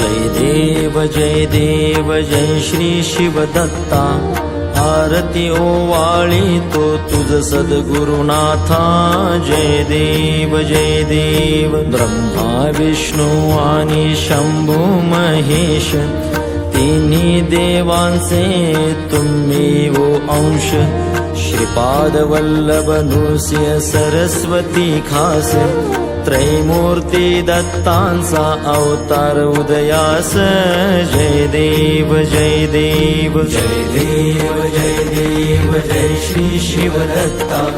देव जय देव जय श्री शिवदत्ता। आरती ओवाळी तो तुझ सद्गुरुनाथा। जय देव जय देव ब्रह्मा विष्णू आणि शंभू महेश। तिन्ही देवांचे तुम्ही वो अंश। श्रीपाद वल्लभ नृसिंह सरस्वती खास त्रैमूर्ती दत्तांचा अवतार उदयास। जय देव जय देव। जय देव जय देव जय श्री शिवदत्ता।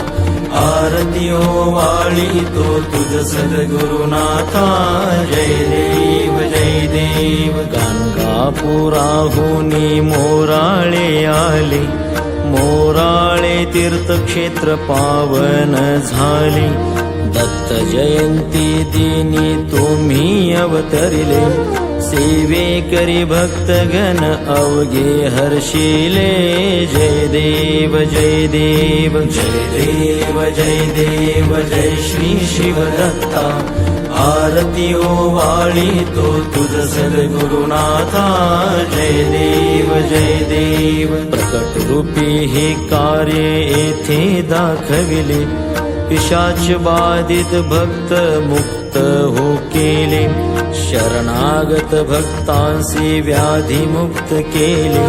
आरती ओवाळी तो तुझ सद्गुरुनाथा। जय देव जय देव। गाणगापुराहुनी मोराळे आले। मोराळे तीर्थक्षेत्र पावन झाले। दत्त जयंती दिनी तुम्ही अवतरिले. सेवे करी भक्तगण अवघे हर्षिले. जय देव जय देव. जय देव जय देव जय श्री शिवदत्ता. आरती ओवाळी तो तुझ सद्गुरुनाथा. जय देव जय देव. प्रकट रूपी हे कार्य येथे दाखविले पिशाच बाधित भक्त मुक्त हो केले शरणागत भक्तांसी व्याधी मुक्त केले.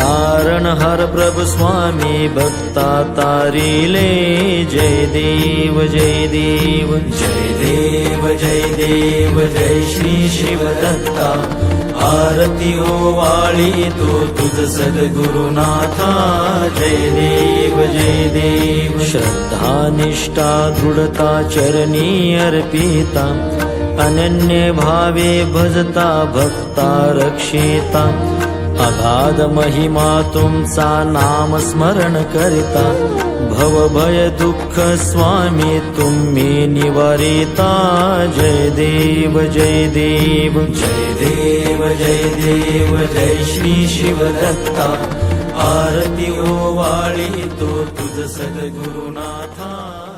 तारणहार प्रभु स्वामी भक्ता तारिले. जय देव जय देव जय देव जय देव जय श्री शिवदत्ता. आरती ओवाळी तो तुझ सद्गुरुनाथा. जय देव जय देव श्रद्धा निष्ठा दृढता चरणी अर्पिता अनन्य भावे भजता भक्ता रक्षिता अगाध महिमा तुमचा नाम स्मरण करिता भव भय दुःख स्वामी तुम्ही निवारिता जय देव जय देव जय देव जय देव जय श्री शिवदत्ता आरती ओवाळी तो सदगुरुनाथा।